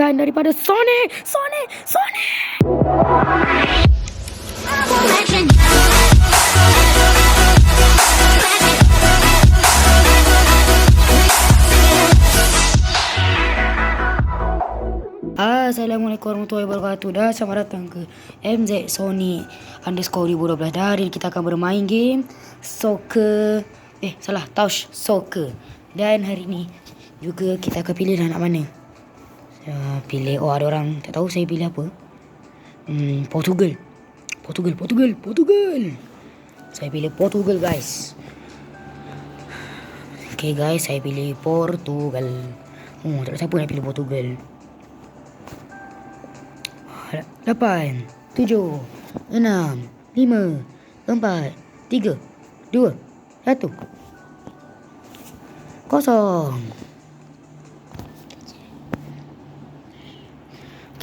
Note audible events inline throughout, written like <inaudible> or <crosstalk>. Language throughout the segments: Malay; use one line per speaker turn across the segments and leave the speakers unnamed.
sepakan daripada Sonic. Sonic. Sonic. Assalamualaikum warahmatullahi wabarakatuh Dan selamat datang ke MZ Sony Underscore 2012 Dan kita akan bermain game Soccer Eh salah Tausch Soccer Dan hari ini Juga kita akan pilih nak mana uh, Pilih Oh ada orang. Tak tahu saya pilih apa. Hmm, Portugal. Portugal Portugal Portugal. Saya pilih Portugal guys. Okay guys Saya pilih Portugal. Oh tak ada siapa nak pilih Portugal. Lapan, tujuh, enam, lima, empat, tiga, dua, satu. Kosong.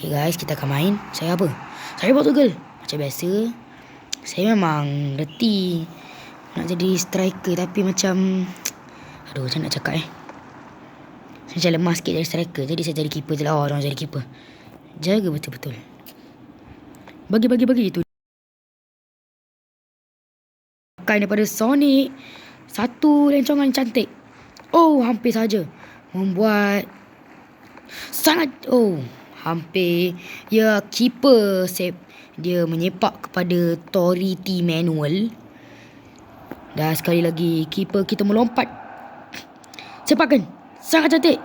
Okay guys, kita akan main. Saya apa? Saya Portugal. Macam biasa. Saya memang reti nak jadi striker tapi macam... Aduh, macam nak cakap eh. Saya macam lemah sikit jadi striker. Jadi saya jadi keeper je lah. Orang jadi keeper. Jaga betul-betul. Bagi bagi bagi itu. Pakai daripada Sonic. Satu lencongan cantik. Oh, hampir saja membuat sangat oh, hampir ya keeper sep dia menyepak kepada Tori T Manuel. Dan sekali lagi keeper kita melompat. Sepakan. Sangat cantik.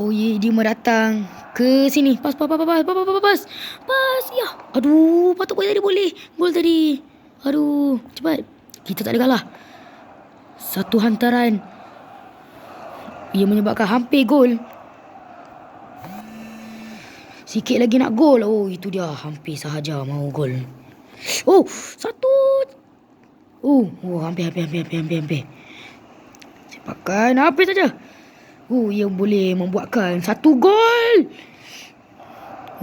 Oh ye, dia meratang ke sini. Pas, pas, pas, pas, pas, pas, pas, pas, pas. Pas, ya. Aduh, patut boleh tadi boleh. Gol tadi. Aduh, cepat. Kita tak ada kalah. Satu hantaran. Ia menyebabkan hampir gol. Sikit lagi nak gol. Oh, itu dia. Hampir sahaja mau gol. Oh, satu. Oh, oh hampir, hampir, hampir, hampir, hampir, hampir. Cepatkan. Hampir saja. Oh, yang boleh membuatkan satu gol.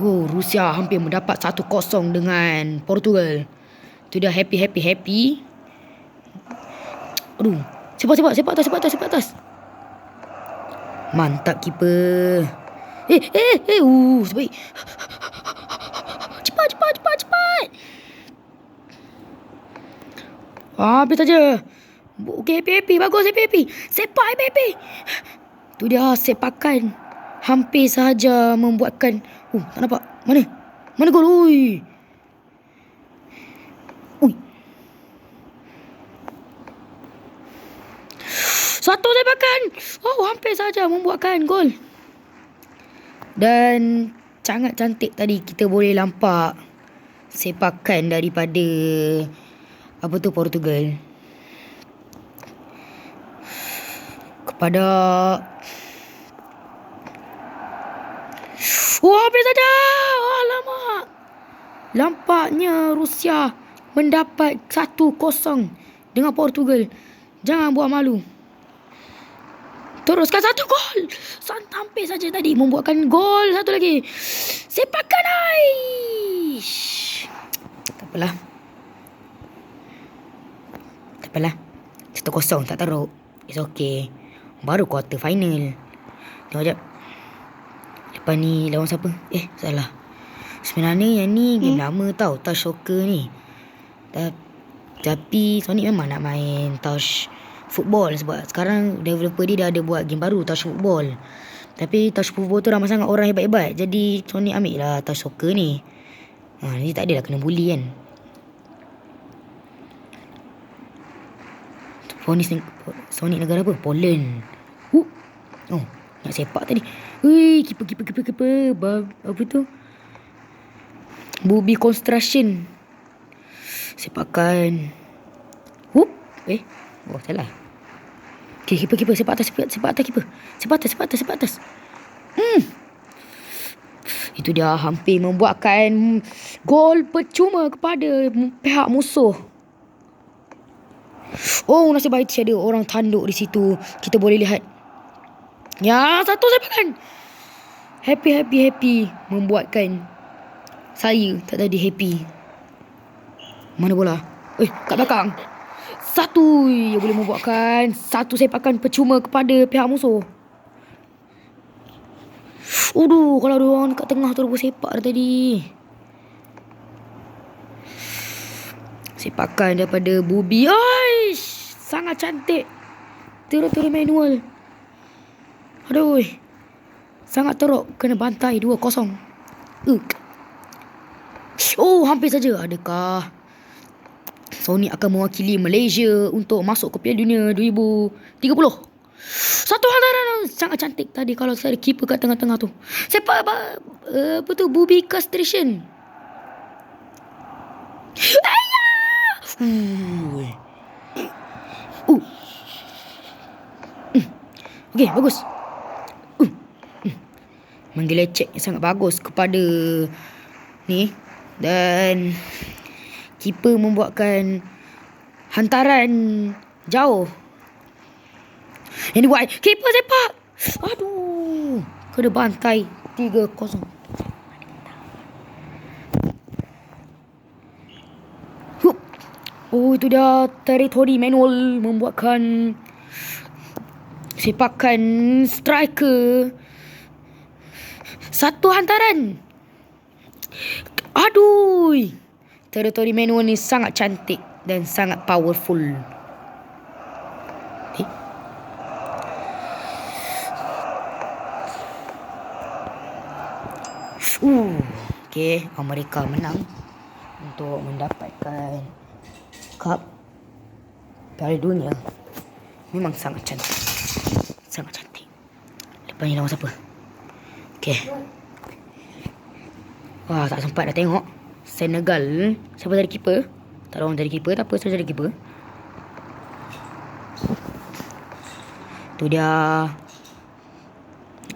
Oh, Rusia hampir mendapat satu kosong dengan Portugal. Itu dia happy, happy, happy. Aduh. Sepak, sepak, sepak atas, sepak atas, sepak atas. Mantap keeper. Eh, eh, eh. Uh, sebaik. Cepat, cepat, cepat, cepat. Habis saja. Okey, happy, happy. Bagus, happy, happy. Sepak, happy, happy. Tu dia sepakan. Hampir sahaja membuatkan. Oh, tak nampak. Mana? Mana gol? Ui. Ui. Satu sepakan. Oh, hampir sahaja membuatkan gol. Dan sangat cantik tadi kita boleh nampak sepakan daripada apa tu Portugal. Kepada Wah, habis saja. Alamak. Lampaknya Rusia mendapat 1-0 dengan Portugal. Jangan buat malu. Teruskan satu gol. Hampir saja tadi membuatkan gol satu lagi. Sepakan Aish. Tak apalah. Tak apalah. Satu kosong tak teruk. It's okay. Baru quarter final. Tengok jap. Lepas ni lawan siapa? Eh, salah. Sebenarnya yang ni game hmm? lama tau. Touch soccer ni. Tapi Sonic memang nak main touch football sebab sekarang developer dia dah ada buat game baru touch football. Tapi touch football tu ramai sangat orang hebat-hebat. Jadi Sonic ambil lah touch soccer ni. Ha, ni tak adalah kena bully kan. Sonic negara apa? Poland. Uh. Oh, nak sepak tadi. Hui, kiper kiper kiper kiper. Apa tu? Bubi construction. Sepakan. Whoop. Eh. Oh, salah. Okay, kiper kiper sepak atas sepak, atas kiper. Sepak atas sepak atas sepak atas. Hmm. Itu dia hampir membuatkan gol percuma kepada pihak musuh. Oh, nasib baik ada orang tanduk di situ. Kita boleh lihat. Ya, satu sepakan happy happy happy membuatkan saya tak tadi happy. Mana bola? Eh, kat belakang. Satu yang boleh membuatkan satu sepakan percuma kepada pihak musuh. Aduh, kalau ada orang dekat tengah tu rebus sepak dah tadi. Sepakan daripada Bubi. Aish! Sangat cantik. Turut-turut manual. Aduh. Sangat teruk. Kena bantai 2-0. Uh. Oh, hampir saja. Adakah Sony akan mewakili Malaysia untuk masuk ke Piala Dunia 2030? Satu hantaran sangat cantik tadi kalau saya keeper kat tengah-tengah tu. Siapa apa, uh, apa tu? Bubi castration. Ayah! Uh. Uh. Mm. Okey, bagus. Uh. Mm. Menggelecek sangat bagus kepada ni dan keeper membuatkan hantaran jauh. Dibuat keeper sepak. Aduh. Kena bantai 3-0. Oh itu dia teritori manual membuatkan sepakan striker satu hantaran. Aduh. Teritori manual ni sangat cantik dan sangat powerful. Eh? Uh, okay, Amerika menang untuk mendapatkan Cup Piala Dunia. Memang sangat cantik. Sangat cantik. Lepas ni lawan siapa? Okay Wah tak sempat dah tengok Senegal. Siapa jadi keeper? Tak ada orang jadi keeper Tak apa saya jadi keeper. Tu dia.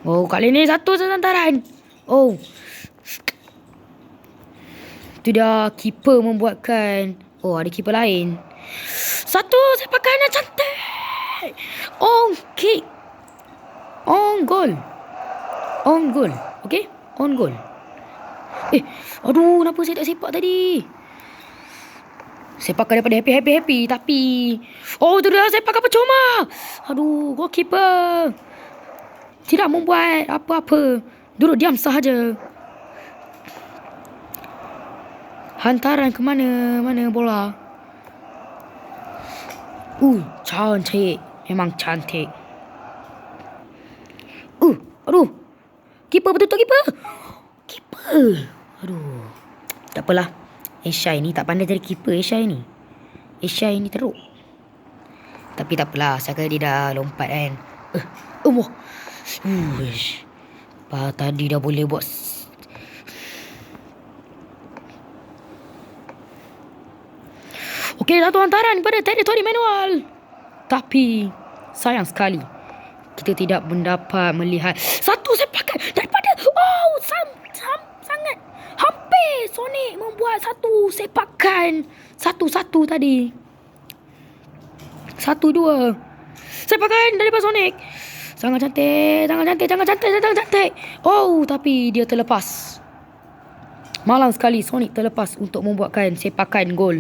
Oh kali ni satu sesantaran Oh. Tu dia keeper membuatkan. Oh ada keeper lain. Satu sepakan yang cantik. On kick. On goal. On goal. Okay On goal Eh Aduh kenapa saya tak sepak tadi Sepakan daripada happy-happy-happy Tapi Oh tu dah sepakan percuma Aduh goalkeeper Tidak membuat apa-apa Duduk diam sahaja Hantaran ke mana? Mana bola? Uh, cantik. Memang cantik. Uh, aduh. Keeper betul-betul keeper. Keeper. <coughs> Aduh. Tak apalah. Asia ini tak pandai jadi keeper Asia ini. Asia ini teruk. Tapi tak apalah. Saya dia dah lompat kan. Uh, oh, Uish. Bah, tadi dah boleh buat Okey, satu hantaran pada teritori manual. Tapi, sayang sekali. Kita tidak mendapat melihat satu sepakan daripada... Oh, sam, sam, sangat. Hampir Sonic membuat satu sepakan. Satu-satu tadi. Satu, dua. Sepakan daripada Sonic. Sangat cantik, sangat cantik, sangat cantik, sangat cantik. Oh, tapi dia terlepas. Malang sekali Sonic terlepas untuk membuatkan sepakan gol.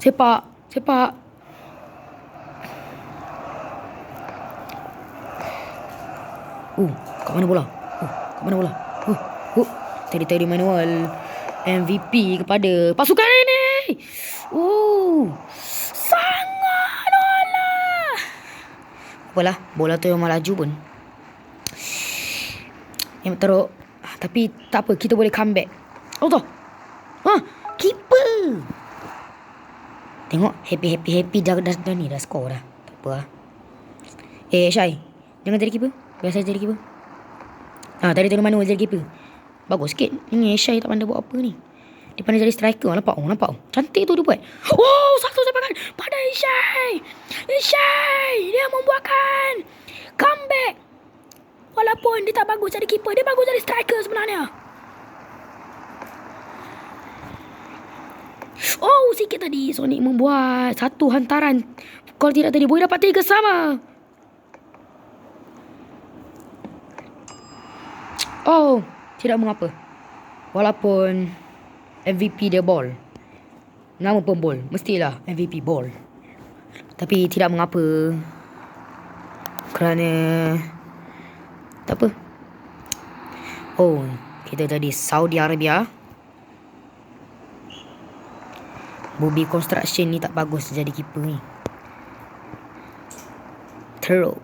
Sepak. Sepak. Uh, kat mana bola? Uh, kat mana bola? Uh, uh. Tadi-tadi manual. MVP kepada pasukan ini. Uh. Sangat bola. Apalah, bola tu memang laju pun. Yang teruk. Tapi tak apa, kita boleh comeback. Oh tu. Ha, keeper. Tengok happy happy happy dah dah, dah ni dah skor dah. Tak apa lah. Eh Syai, jangan jadi keeper. Biasa jadi keeper. Ha, tadi tadi mana jadi keeper. Bagus sikit. Ini Syai tak pandai buat apa ni. Dia pandai jadi striker. Nampak oh, nampak. Cantik tu dia buat. Oh, satu sepakan pada Isyai. Isyai, dia membuatkan comeback. Walaupun dia tak bagus jadi keeper, dia bagus jadi striker sebenarnya. Oh, sikit tadi Sonic membuat satu hantaran. Kalau tidak tadi, boleh dapat tiga sama. Oh, tidak mengapa. Walaupun MVP dia ball. Nama pun ball. Mestilah MVP ball. Tapi tidak mengapa. Kerana... Tak apa. Oh, kita jadi Saudi Arabia. Bobby Construction ni tak bagus jadi keeper ni. Teruk.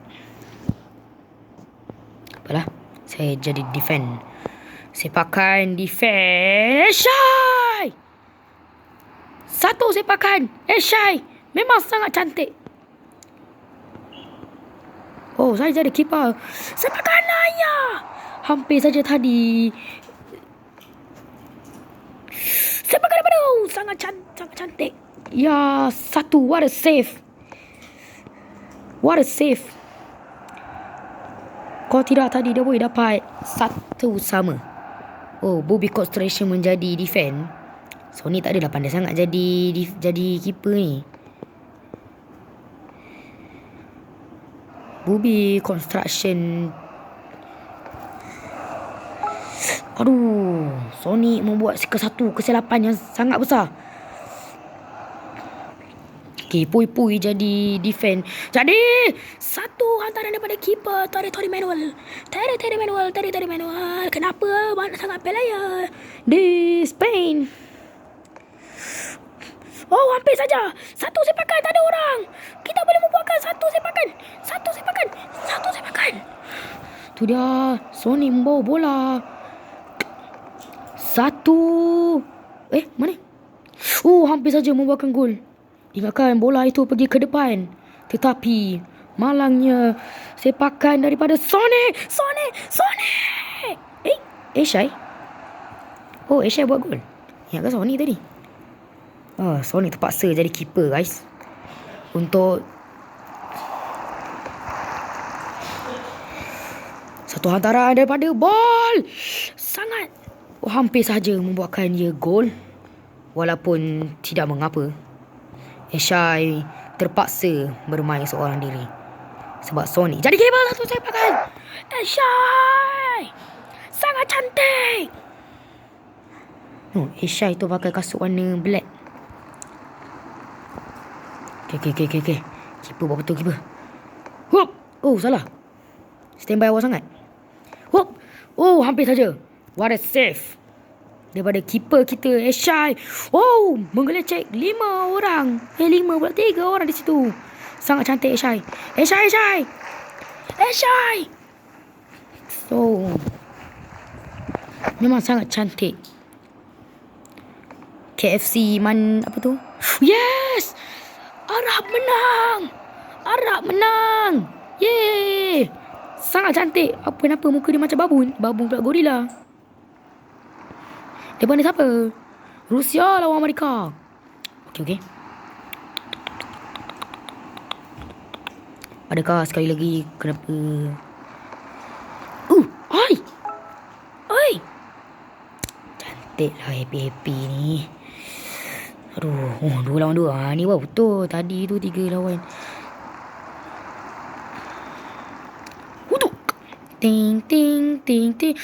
Apalah. Saya jadi defend. Sepakan defend. Eshai! Satu sepakan. Eshai. Memang sangat cantik. Oh, saya jadi keeper. Sepakan ayah. Hampir saja tadi. Sepakan apa tu? Sangat, can sangat cantik. Ya, satu. What a save. What a save. Kalau tidak tadi dia boleh dapat satu sama. Oh, Bobby Concentration menjadi defend. Sony tak adalah pandai sangat jadi jadi keeper ni. Bobby Construction Aduh Sony membuat ke satu kesilapan yang sangat besar pui-pui jadi defend. Jadi, satu hantaran daripada keeper Tori Tori Manuel. Tori Tori Manuel. Kenapa banyak sangat player di Spain? Oh, hampir saja. Satu sepakan, tak ada orang. Kita boleh membuatkan satu sepakan. Satu sepakan. Satu sepakan. Tu dia. Sony membawa bola. Satu. Eh, mana? Oh, hampir saja membuatkan gol. Ingatkan bola itu pergi ke depan. Tetapi malangnya sepakan daripada Sony. Sony, Sony. Eh, eh Syai. Oh, eh Syai buat gol. Ingatkan Sony tadi. Oh, Sony terpaksa jadi keeper guys. Untuk satu hantaran daripada ball. Sangat oh, hampir saja membuatkan dia gol. Walaupun tidak mengapa. Eshai terpaksa bermain seorang diri. Sebab Sony jadi kabel satu saya pakai. Eshai! Sangat cantik! Oh, Eshai tu pakai kasut warna black. Okay, okay, okay, okay. okay. Keeper buat betul, keeper. Hup! Oh, salah. Standby awal sangat. Hup! Oh, hampir saja. What a save daripada keeper kita Eshai. Oh, menggelecek lima orang. Eh, lima pula tiga orang di situ. Sangat cantik Eshai. Eshai, Eshai. Eshai. So, memang sangat cantik. KFC man apa tu? Yes! Arab menang! Arab menang! Yeay! Sangat cantik. Apa kenapa muka dia macam babun? Babun pula gorila. Depan ni siapa? Rusia lawan Amerika. Okey, okey. Adakah sekali lagi kenapa? Uh, ai! Ai! Cantik lah happy-happy ni. Aduh, oh, dua lawan dua. Ha, ni wah betul. Tadi tu tiga lawan. Huduk! Ting, ting, ting, ting.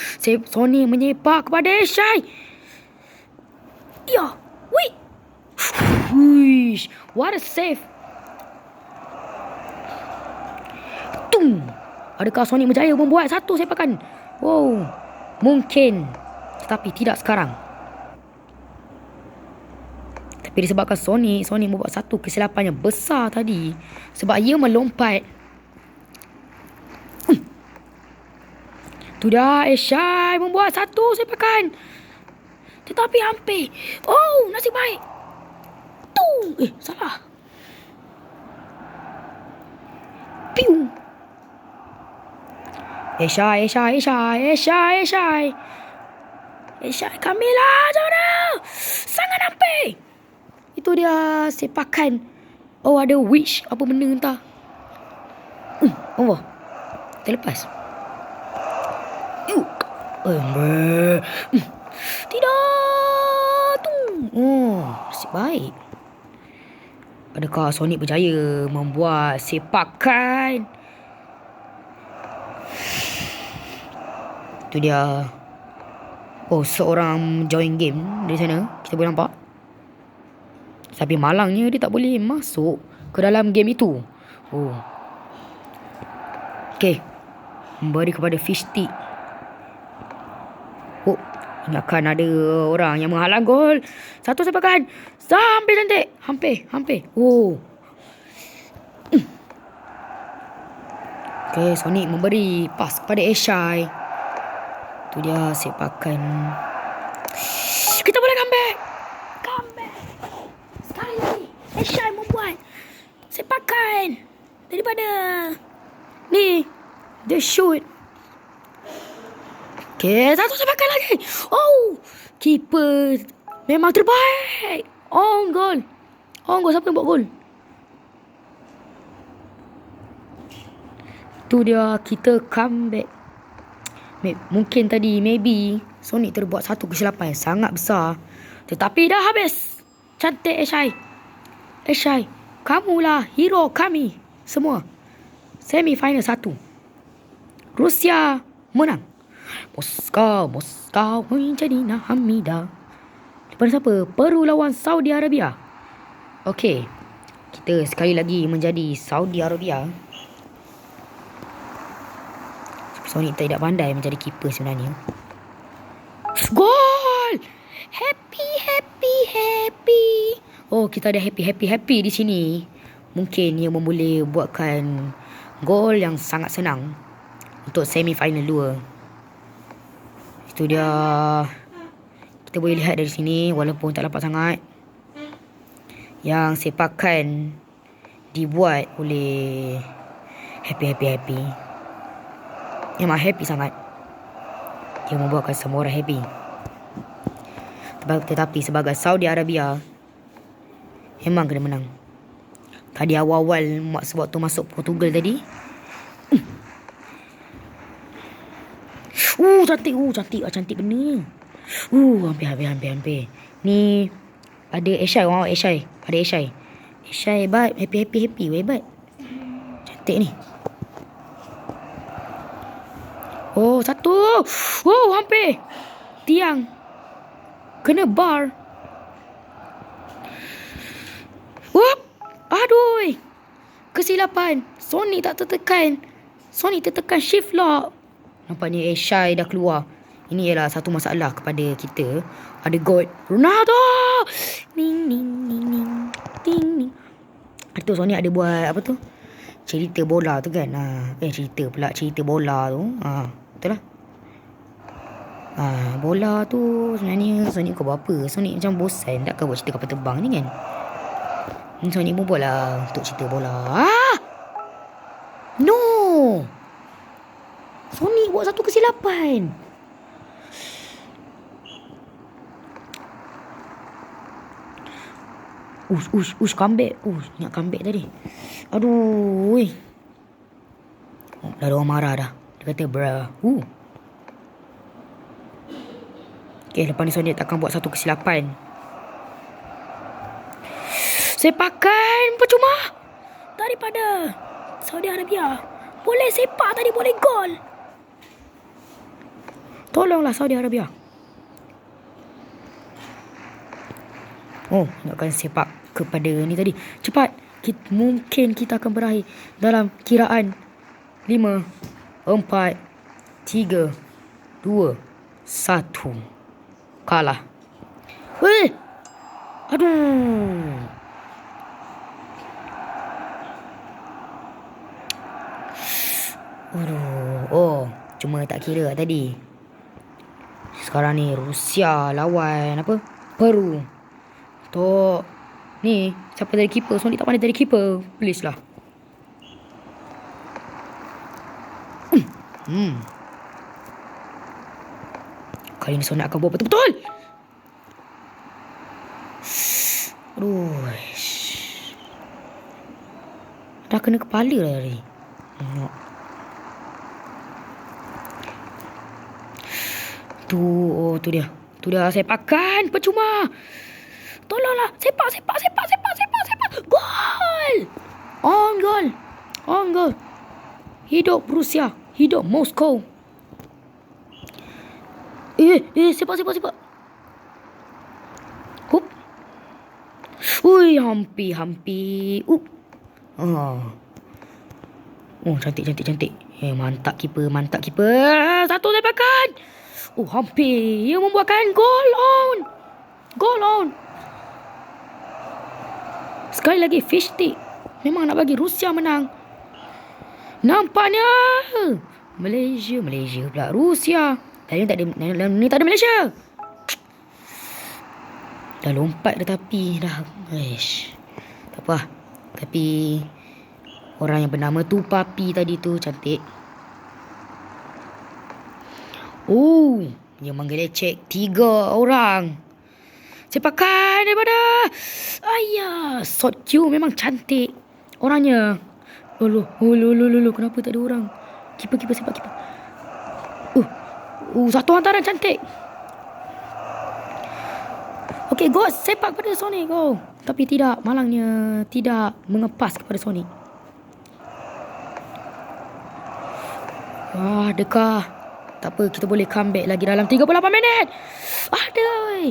Sony menyepak kepada Shai. Ya. Wait. Wish. What a save. Tung. Adakah Sonic berjaya membuat satu sepakan? Wow. Mungkin. Tetapi tidak sekarang. Tapi disebabkan Sonic, Sonic membuat satu kesilapan yang besar tadi. Sebab ia melompat. Hmm. Tu dah Eshai membuat satu sepakan. Tetapi hampir. Oh, nasib baik. Tu. Eh, salah. Piu. Esha, Esha, Esha, Esha, Esha. Esha, Kamila, Zona. Sangat hampir. Itu dia sepakan. Oh, ada wish. Apa benda entah. Hmm, oh, terlepas. Yuk. Hmm. Tidak. Oh, nasib baik. Adakah Sonic berjaya membuat sepakan? Tu dia. Oh, seorang join game dari sana. Kita boleh nampak. Tapi malangnya dia tak boleh masuk ke dalam game itu. Oh. Okay. Memberi kepada fish stick. Akan ada orang yang menghalang gol. Satu sepakan. Hampir cantik. Hampir, hampir. Oh. Hmm. Okay, Sonic memberi pas kepada Eshai. Tu dia sepakan. Kita boleh comeback. Comeback. Sekali lagi. Eshai membuat sepakan daripada ni the shoot Okay, satu sepakan lagi. Oh, keeper memang terbaik. Oh, gol. Oh, gol. Siapa yang buat gol? Tu dia kita comeback. Mungkin tadi maybe Sonic terbuat satu kesilapan yang sangat besar. Tetapi dah habis. Cantik Eshai. Eshai, kamulah hero kami semua. Semi final satu. Rusia menang. Moskow, Moskow menjadi Hamida. Daripada siapa? Peru lawan Saudi Arabia. Okey. Kita sekali lagi menjadi Saudi Arabia. Sonic tidak pandai menjadi keeper sebenarnya. Gol! Happy, happy, happy. Oh, kita ada happy, happy, happy di sini. Mungkin ia boleh buatkan gol yang sangat senang untuk semi final 2. Itu dia. Kita boleh lihat dari sini walaupun tak nampak sangat. Yang sepakan dibuat oleh happy happy happy. Memang happy sangat. Dia membuatkan semua orang happy. Tetapi sebagai Saudi Arabia memang kena menang. Tadi awal-awal sebab tu masuk Portugal tadi. Uh, cantik. Uh, cantik. Uh, cantik benar. Uh, hampir, hampir, hampir, hampir. Ni, ada Eshai. Wow, Eshai. Ada Eshai. Eshai hebat. Happy, happy, happy. Hebat. Cantik ni. Oh, satu. Oh, hampir. Tiang. Kena bar. Whoop. Aduh. Kesilapan. Sony tak tertekan. Sony tertekan shift lock. Nampaknya Eshai dah keluar. Ini ialah satu masalah kepada kita. Ada God. Ronaldo! Ning, ning, ning, ning. Ting, ning. Itu Sony ada buat apa tu? Cerita bola tu kan. Ha. Eh cerita pula. Cerita bola tu. Ha. Betul lah. Ha, bola tu sebenarnya Sonic kau buat apa? Sonic macam bosan tak kau buat cerita kapal terbang ni kan? Sonic pun buat lah untuk cerita bola. Ah! No! Sonic kesilapan. Ush, ush, ush, comeback. Ush, nak comeback tadi. Aduh, weh. Oh, dah orang marah dah. Dia kata, bruh. Uh. Okay, lepas ni Sonic takkan buat satu kesilapan. Sepakan percuma. Daripada Saudi Arabia. Boleh sepak tadi, boleh gol. Tolonglah Saudi Arabia. Oh, nakkan sepak kepada ni tadi. Cepat. Kita, mungkin kita akan berakhir dalam kiraan 5, 4, 3, 2, 1. Kalah. Weh! Aduh! Aduh. Oh, cuma tak kira tadi. Sekarang ni Rusia lawan apa? Peru. Tok. Ni, siapa dari keeper? Sonic tak pandai dari keeper. Please lah. Hmm. hmm. Kali ni Sonic akan buat betul-betul. Aduh. Dah kena kepala lah tadi. Tengok. Tu, oh tu dia. Tu dia sepakan percuma. Tolonglah. Sepak, sepak, sepak, sepak, sepak, sepak. Gol! On gol. On gol. Hidup Rusia. Hidup Moskow. Eh, eh, sepak, sepak, sepak. Hup. Ui, hampir, hampir. Up. Oh. Oh, cantik, cantik, cantik. Eh, mantap keeper, mantap keeper. Satu sepakan. Oh, hampir. Ia membuatkan gol on. Gol on. Sekali lagi fish stick. Memang nak bagi Rusia menang. Nampaknya Malaysia, Malaysia pula Rusia. Tadi tak ada ni tak ada Malaysia. Dah lompat dah tapi dah. Ish. Tak apa. Tapi orang yang bernama tu Papi tadi tu cantik. Oh, yang menggelecek tiga orang. Sepakan daripada Ayah Shot Q memang cantik. Orangnya Oh lo Oh lo lo lo Kenapa tak ada orang? Keeper keeper sepak keeper. Uh Uh satu hantaran cantik. Okay go sepak pada Sonic go. Tapi tidak Malangnya Tidak mengepas kepada Sonic. Ah, dekah. Tak apa, kita boleh comeback lagi dalam 38 minit. Aduh.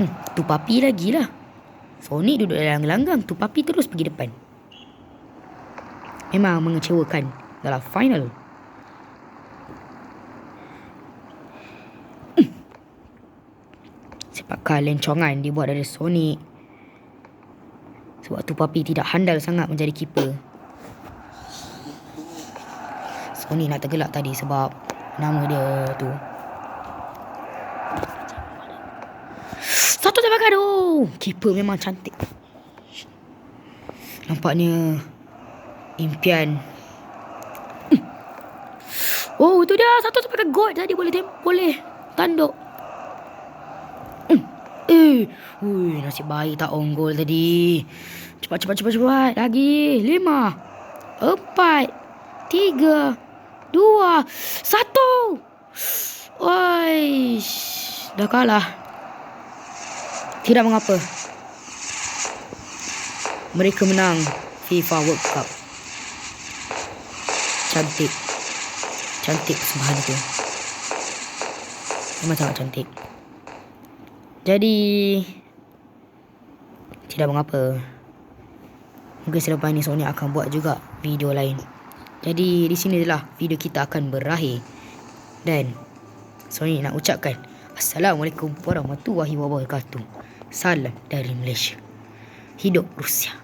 Hmm, tu papi lagi lah. Sonic duduk dalam gelanggang. Tu papi terus pergi depan. Memang mengecewakan dalam final. Hmm. Sepakat lencongan dibuat dari Sonic. Sebab tu papi tidak handal sangat menjadi keeper. Sonic nak tergelak tadi sebab nama dia tu. Satu tembakan tu. Keeper memang cantik. Nampaknya impian. Oh, tu dia. Satu tembakan god tadi boleh tem boleh tanduk. Eh, ui, nasib baik tak on goal tadi. Cepat, cepat, cepat, cepat. Lagi. Lima. Empat. Tiga. Dua. Satu. Oi, dah kalah. Tidak mengapa. Mereka menang FIFA World Cup. Cantik. Cantik persembahan itu. Memang sangat cantik. Jadi tidak mengapa. Mungkin selepas ini Sony akan buat juga video lain. Jadi di sini adalah video kita akan berakhir. Dan Sony nak ucapkan Assalamualaikum warahmatullahi wabarakatuh. Salam dari Malaysia. Hidup Rusia.